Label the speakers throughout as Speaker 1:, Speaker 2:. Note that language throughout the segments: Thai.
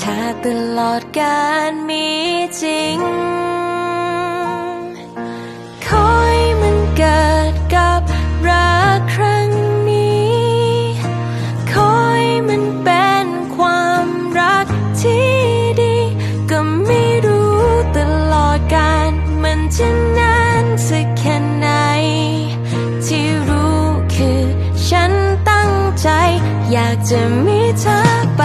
Speaker 1: ถ้าตลอดการมีจริงขอให้มันเกิดกับรักครั้งนี้ขอให้มันเป็นความรักที่ดี ก็ไม่รู้ตลอดการมันจะนานสักแค่ไหน ที่รู้คือฉันตั้งใจ อยากจะมีเธอไป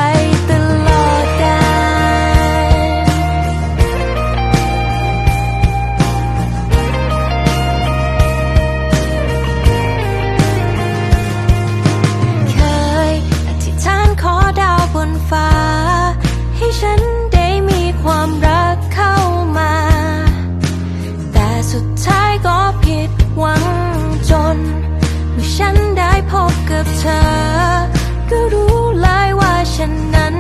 Speaker 1: ฉันได้มีความรักเข้ามา แต่สุดท้ายก็ผิดหวังจน เมื่อฉันได้พบกับเธอ ก็รู้เลยว่าฉันนั้น